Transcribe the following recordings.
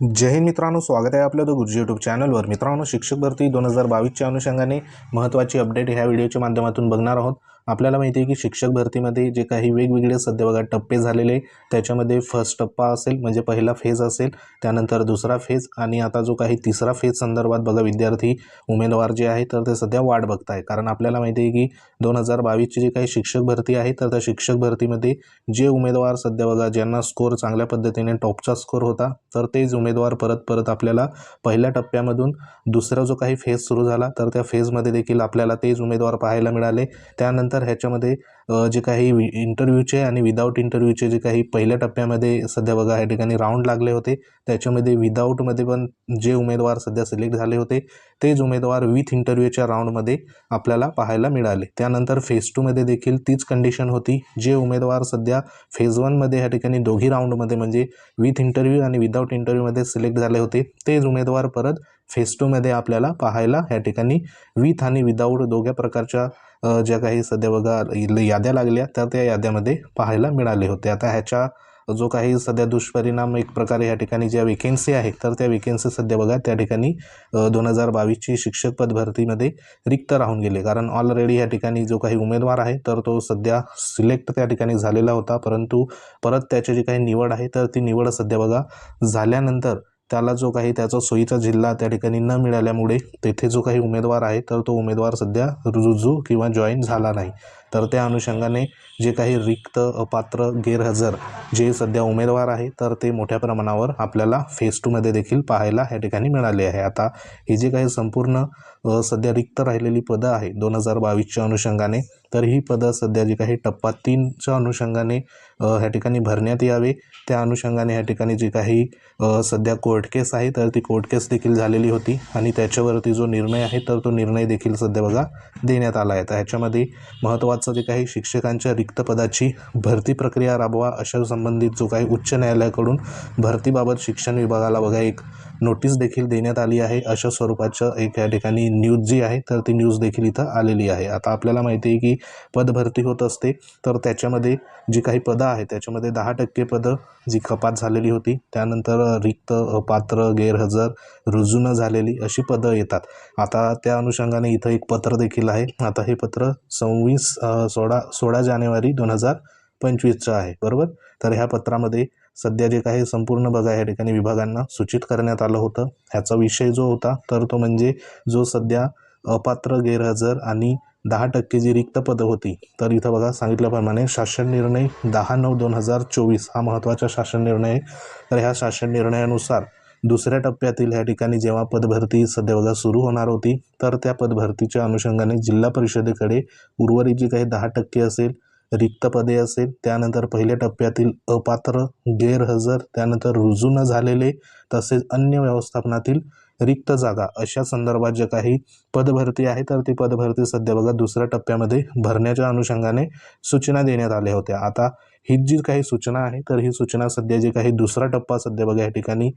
जय हिंद मित्रांनो स्वागत आहे आपलं द गुरुजी यूट्यूब चॅनलवर मित्रांनो शिक्षक भरती दोन हजार बावीसच्या अनुषंगाने महत्त्वाची अपडेट ह्या व्हिडिओच्या माध्यमातून बघणार आहोत. आपल्याला माहिती आहे की शिक्षक भरतीमध्ये जे काही वेगवेगळे सध्या बघा टप्पे झालेले त्याच्यामध्ये फर्स्ट टप्पा असेल म्हणजे पहिला फेज असेल त्यानंतर दुसरा फेज आणि आता जो काही तिसरा फेज संदर्भात बघा विद्यार्थी उमेदवार जे आहे तर ते सध्या वाट बघताय कारण आपल्याला माहिती आहे की दोन हजार बावीसची जी काही शिक्षक भरती आहे तर त्या शिक्षक भरतीमध्ये जे उमेदवार सध्या बघा ज्यांना स्कोर चांगल्या पद्धतीने टॉपचा स्कोर होता तर तेच उमेदवार परत परत आपल्याला पहिल्या टप्प्यामधून दुसरा जो काही फेज सुरू झाला तर त्या फेजमध्ये देखील आपल्याला तेच उमेदवार पाहायला मिळाले. त्यानंतर ह्याच्यामध्ये जे काही वि इंटरव्ह्यूचे आणि विदाऊट इंटरव्ह्यूचे जे काही पहिल्या टप्प्यामध्ये सध्या बघा ह्या ठिकाणी राऊंड लागले होते. त्याच्यामध्ये विदाऊटमध्ये पण जे उमेदवार सध्या सिलेक्ट झाले होते तेच उमेदवार विथ इंटरव्ह्यूच्या राऊंडमध्ये आपल्याला पाहायला मिळाले. त्यानंतर फेज टूमध्ये देखील तीच कंडिशन होती. जे उमेदवार सध्या फेज वनमध्ये ह्या ठिकाणी दोघी राऊंडमध्ये म्हणजे विथ इंटरव्ह्यू आणि विदाऊट इंटरव्ह्यूमध्ये सिलेक्ट झाले होते तेच उमेदवार परत फेज टूमध्ये आपल्याला पाहायला ह्या ठिकाणी विथ आणि विदाऊट दोघ्या प्रकारच्या ज्या काही सध्या बघा याद्या लागल्या तर त्या याद्यामध्ये पाहायला मिळाले होते. आता ह्याच्या जो काही सध्या दुष्परिणाम एक प्रकारे या ठिकाणी ज्या वेकेन्सी आहेत तर त्या वेकेन्सी सध्या बघा त्या ठिकाणी दोन हजार बावीसची शिक्षक पद भरतीमध्ये रिक्त राहून गेले. कारण ऑलरेडी या ठिकाणी जो काही उमेदवार आहे तर तो सध्या सिलेक्ट त्या ठिकाणी झालेला होता. परंतु परत त्याची जी काही निवड आहे तर ती निवड सध्या बघा झाल्यानंतर त्याला जो काही त्याचा सोयीचा जिल्हा त्या ठिकाणी न मिळाल्यामुळे तेथे जो काही उमेदवार आहे तर तो उमेदवार सध्या रुजू किंवा जॉईन झाला नाही. तर त्या अनुषंगाने जे काही रिक्त अपात्र गैरहजर जे सध्या उमेदवार आहे तर ते मोठ्या प्रमाणावर आपल्याला फेस टूमध्ये देखील पाहायला ह्या ठिकाणी मिळाले आहे. आता ही जे काही संपूर्ण सध्या रिक्त राहिलेली पदं आहे दोन हजार बावीसच्या अनुषंगाने तर ही पदं सध्या जी काही टप्पा तीनच्या अनुषंगाने ह्या ठिकाणी भरण्यात यावे. त्या अनुषंगाने ह्या ठिकाणी जी काही सध्या कोर्ट केस आहे तर ती कोर्ट केस देखील झालेली होती आणि त्याच्यावरती जो निर्णय आहे तर तो निर्णय देखील सध्या बघा देण्यात आला आहे. तर ह्याच्यामध्ये महत्त्वाचं जे काही शिक्षकांच्या रिक्त पदाची भरती प्रक्रिया राबवा अशा संबंधित जो काही उच्च न्यायालयाकडून भरतीबाबत शिक्षण विभागाला बघा. एक नोटीस देखील देण्यात आली आहे. अशा स्वरूपाचं एक या ठिकाणी न्यूज जी आहे तर ती न्यूज देखील इथं आलेली आहे. आता आपल्याला माहिती आहे की पदभरती होत असते तर त्याच्यामध्ये जी काही पदं आहेत त्याच्यामध्ये दहा टक्के पदं जी कपात झालेली होती. त्यानंतर रिक्त अपात्र गैरहजर रुजू न झालेली अशी पदं येतात. आता त्या अनुषंगाने इथं एक पत्र देखील आहे. आता हे पत्र सव्वीस सोळा सोळा जानेवारी दोन हजार पंचवीसचं आहे. बरोबर? तर ह्या पत्रामध्ये सध्या जे काही संपूर्ण बघा या ठिकाणी विभागांना सूचित करण्यात आलं होतं. ह्याचा विषय जो होता तर तो म्हणजे जो सध्या अपात्र गैरहजर आणि दहा टक्के जी रिक्त पदं होती तर इथं बघा सांगितल्याप्रमाणे शासन निर्णय दहा नऊ दोन हजार चोवीस हा महत्त्वाचा शासन निर्णय आहे. तर ह्या शासन निर्णयानुसार दुसऱ्या टप्प्यातील ह्या ठिकाणी जेव्हा पदभरती सध्या बघा सुरू होणार होती तर त्या पदभरतीच्या अनुषंगाने जिल्हा परिषदेकडे उर्वरित जी काही दहा टक्के असेल रिक्त पदे असेल त्यानंतर पहिल्या टप्प्यातील अपात्र गैरहजर त्यानंतर रुजू न झालेले तसेच अन्य व्यवस्थापनातील रिक्त जागा. अशा संदर्भात जे काही पदभरती आहे तर ती पदभरती सध्या बघा दुसऱ्या टप्प्यामध्ये भरण्याच्या अनुषंगाने सूचना देण्यात आल्या होत्या. आता ही जी काही सूचना आहे तर ही सूचना सध्या जे काही दुसरा टप्पा सध्या बघा या ठिकाणी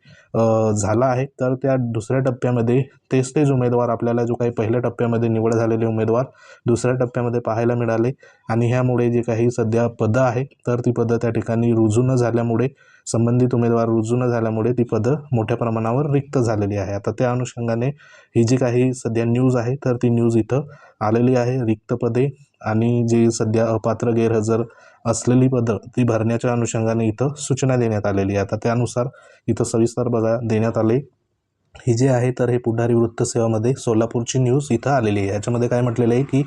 झाला आहे. तर त्या दुसऱ्या टप्प्यामध्ये तेच तेच उमेदवार आपल्याला जो काही पहिल्या टप्प्यामध्ये निवड झालेले उमेदवार दुसऱ्या टप्प्यामध्ये पाहायला मिळाले. आणि ह्यामुळे जे काही सध्या पदं आहे तर ती पदं त्या ठिकाणी रुजू न झाल्यामुळे संबंधित उमेदवार रुजू न झाल्यामुळे ती पदं मोठ्या प्रमाणावर रिक्त झालेली आहे. आता त्या अनुषंगाने ही जी काही सध्या न्यूज आहे तर ती न्यूज इथं आलेली आहे. रिक्त पदे आणि जी सध्या अपात्र गैरहजर असलेली पदं ती भरण्याच्या अनुषंगाने इथं सूचना देण्यात आलेली आहे. आता त्यानुसार इथं सविस्तर बघा देण्यात आले. ही जे आहे तर हे पुढारी वृत्तसेवामध्ये सोलापूरची न्यूज इथं आलेली आहे. याच्यामध्ये काय म्हटलेलं आहे की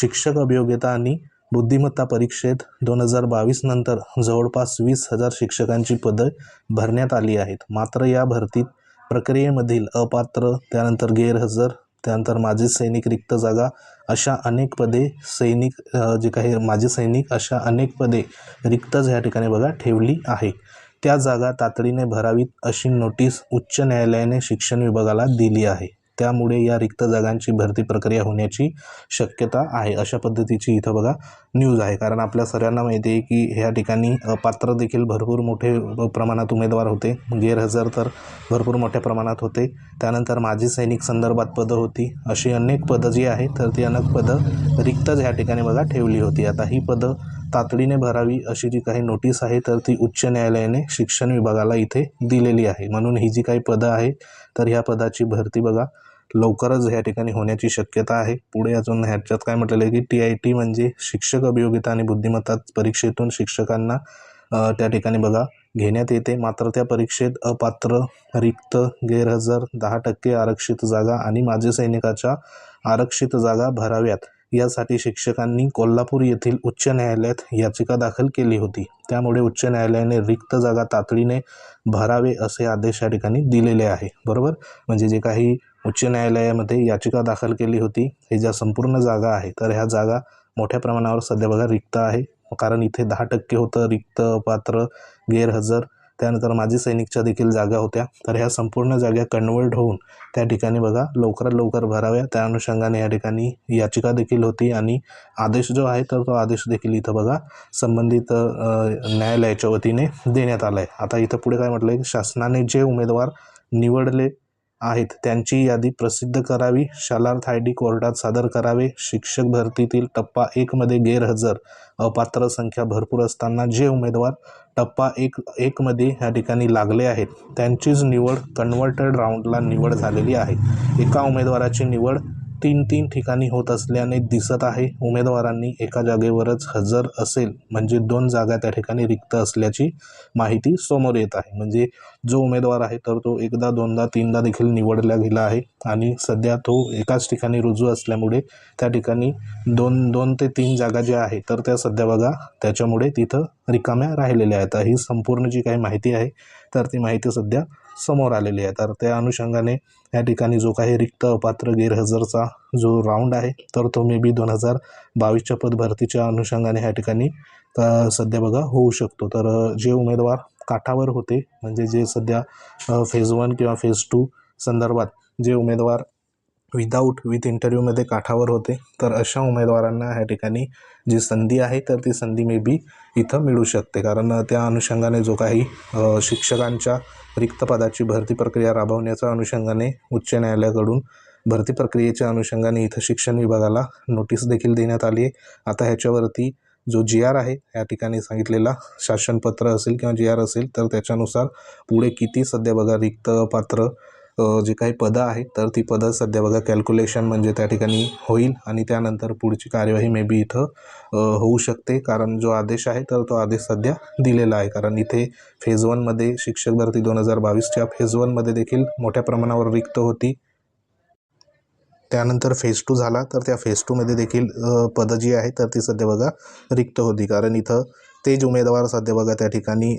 शिक्षक अभियोग्यता आणि बुद्धिमत्ता परीक्षेत दोन हजार बावीस नंतर जवळपास वीस हजार शिक्षकांची पदं भरण्यात आली आहेत. मात्र या भरतीत प्रक्रियेमधील अपात्र त्यानंतर गैरहजर त्यानंतर माजी सैनिक रिक्त जागा अशा अनेक पदे सैनिक जे काही माजी सैनिक अशा अनेक पदे रिक्तच ह्या ठिकाणी बघा ठेवली आहे त्या जागा तातडीने भरावीत अशी नोटीस उच्च न्यायालयाने शिक्षण विभागाला दिली आहे. त्यामुळे या रिक्त जागांची भरती प्रक्रिया होण्याची शक्यता आहे. अशा पद्धतीची इथं बघा न्यूज आहे. कारण आपल्या सर्वांना माहिती आहे की ह्या ठिकाणी पात्र देखील भरपूर मोठे प्रमाणात उमेदवार होते. गैरहजर तर भरपूर मोठ्या प्रमाणात होते. त्यानंतर माजी सैनिक संदर्भात पदं होती. अशी अनेक पदं जी आहेत तर ती अनेक पदं रिक्तच ह्या ठिकाणी बघा ठेवली होती. आता ही पदं तातडीने भरावी अशी जी काही नोटीस आहे तर ती उच्च न्यायालयाने शिक्षण विभागाला इथे दिलेली आहे. म्हणून ही जी काही पदं आहे तर ह्या पदाची भरती बघा लवकरच ह्या ठिकाणी होण्याची शक्यता आहे. पुढे अजून ह्याच्यात काय म्हटलेलं आहे की टी आय टी म्हणजे शिक्षक अभियोगिता आणि बुद्धिमत्ता परीक्षेतून शिक्षकांना त्या ठिकाणी बघा घेण्यात येते. मात्र त्या परीक्षेत अपात्र रिक्त गैरहजर दहा टक्के आरक्षित जागा आणि माझे सैनिकाच्या आरक्षित जागा भराव्यात. यासाठी शिक्षकांनी कोल्हापूर येथील उच्च न्यायालयात याचिका दाखल केली होती. त्यामुळे उच्च न्यायालयाने रिक्त जागा तातडीने भरावे असे आदेश या ठिकाणी दिलेले आहे. बरोबर? म्हणजे जे काही उच्च न्यायालयामध्ये याचिका दाखल केली होती हे ज्या संपूर्ण जागा आहे तर ह्या जागा मोठ्या प्रमाणावर सध्या बघा रिक्त आहे. कारण इथे दहा टक्के होतं रिक्त पात्र गैरहजर त्यानंतर माजी सैनिकच्या देखील जागा होत्या. तर ह्या संपूर्ण जागा कन्वर्ट होऊन त्या ठिकाणी बघा लवकरात लवकर भराव्या. त्या अनुषंगाने या ठिकाणी याचिका देखील होती आणि आदेश जो आहे तर तो आदेश देखील इथं बघा संबंधित न्यायालयाच्या वतीने देण्यात आला आहे आता इथं पुढे काय म्हटलं आहे शासनाने जे उमेदवार निवडले आहेत त्यांची यादी प्रसिद्ध करावी. शालार्थ आय डी कोर्टात सादर करावे. शिक्षक भरतीतील टप्पा एकमध्ये गैरहजर. अपात्र संख्या भरपूर असताना जे उमेदवार टप्पा एक एकमध्ये ह्या ठिकाणी लागले आहेत. त्यांचीच निवड कन्व्हर्टेड राऊंडला निवड झालेली आहे. एका उमेदवाराची निवड तीन तीन ठिकाणी होत असल्याने दिसत आहे. उमेदवारांनी एका जागेवरच हजर असेल. म्हणजे दोन जागा त्या ठिकाणी रिक्त असल्याची माहिती समोर येत आहे. म्हणजे जो उमेदवार आहे तर तो एकदा दोनदा तीनदा देखील निवडला गेला आहे. आणि सध्या तो एकाच ठिकाणी रुजू असल्यामुळे त्या ठिकाणी दोन दोन ते तीन जागा ज्या आहे तर त्या सध्या बघा त्याच्यामुळे तिथं रिकाम्या राहिलेल्या आहेत. ही संपूर्ण जी काही माहिती आहे तर ती माहिती सध्या समोर आलेली आहे. तर त्या अनुषंगाने या ठिकाणी जो काही रिक्त अपात्र गैरहजरचा जो राऊंड आहे तर तो मे बी दोन हजार बावीसच्या पद भरतीच्या अनुषंगाने ह्या ठिकाणी सध्या बघा होऊ शकतो. तर जे उमेदवार काठावर होते म्हणजे जे सध्या फेज वन किंवा फेज टू संदर्भात जे उमेदवार विदाऊट विथ इंटरव्ह्यूमध्ये काठावर होते. तर अशा उमेदवारांना ह्या ठिकाणी जी संधी आहे तर ती संधी मे बी इथं मिळू शकते. कारण त्या अनुषंगाने जो काही शिक्षकांच्या रिक्त पदाची भरती प्रक्रिया राबवण्याच्या अनुषंगाने उच्च न्यायालयाकडून भरती प्रक्रियेच्या अनुषंगाने इथं शिक्षण विभागाला नोटीस देखील देण्यात आली आहे. आता ह्याच्यावरती जो जी आर आहे या ठिकाणी सांगितलेला शासनपत्र असेल किंवा जी आर असेल तर त्याच्यानुसार पुढे किती सध्या बघा रिक्त पात्र जे काही पदं आहेत तर ती पदं सध्या बघा कॅल्क्युलेशन म्हणजे त्या ठिकाणी होईल आणि त्यानंतर पुढची कार्यवाही मे बी इथं होऊ शकते. कारण जो आदेश आहे तर तो आदेश सध्या दिलेला आहे. कारण इथे फेज वनमध्ये शिक्षक भरती दोन हजार बावीसच्या फेज वनमध्ये देखील मोठ्या प्रमाणावर रिक्त होती. त्यानंतर फेज टू झाला तर त्या फेज टूमध्ये देखील पदं जी आहे तर ती सध्या बघा रिक्त होती. कारण इथं तेच उमेदवार सध्या बघा त्या ठिकाणी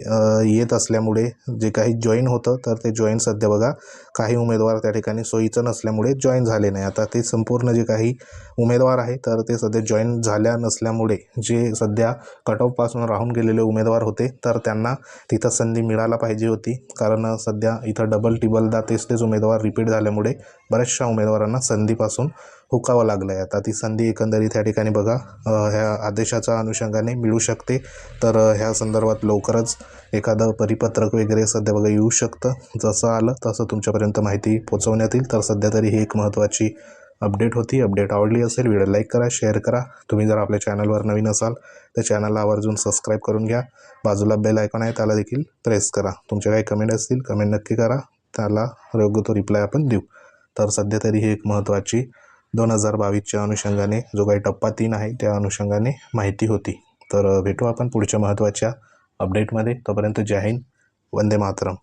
येत असल्यामुळे जे काही जॉईन होतं तर ते जॉईन सध्या बघा काही उमेदवार त्या ठिकाणी सोयीचं नसल्यामुळे जॉईन झाले नाही. आता ते संपूर्ण जे काही उमेदवार आहे तर ते सध्या जॉईन झाल्या नसल्यामुळे जे सध्या कट ऑफपासून राहून गेलेले उमेदवार होते तर त्यांना तिथं संधी मिळायला पाहिजे होती. कारण सध्या इथं डबल टिबलदा तेच तेच उमेदवार रिपीट झाल्यामुळे बऱ्याचशा उमेदवारांना संधीपासून हुकावं लागलं आहे आता ती संधी एकंदरीत ह्या ठिकाणी बघा ह्या आदेशाच्या अनुषंगाने मिळू शकते. तर ह्या संदर्भात लवकरच एखादं परिपत्रक वगैरे सध्या बघा येऊ शकतं. जसं आलं तसं तुमच्यापर्यंत माहिती पोचवण्यात येईल. तर सध्या तरी ही एक महत्त्वाची अपडेट होती. अपडेट आवडली असेल व्हिडिओ लाईक करा शेअर करा. तुम्ही जर आपल्या चॅनलवर नवीन असाल तर चॅनलला आवर्जून सबस्क्राईब करून घ्या. बाजूला बेल आयकॉन आहे त्याला देखील प्रेस करा. तुमच्या काही कमेंट असतील कमेंट नक्की करा. त्याला योग्य तो रिप्लाय आपण देऊ. तर सध्या तरी ही एक महत्त्वाची दोन हजार बावीसच्या अनुषंगाने जो काही टप्पा तीन आहे त्या अनुषंगाने माहिती होती. तर भेटू आपण पुढच्या महत्त्वाच्या अपडेटमध्ये तोपर्यंत जय हिंद वंदे मातरम.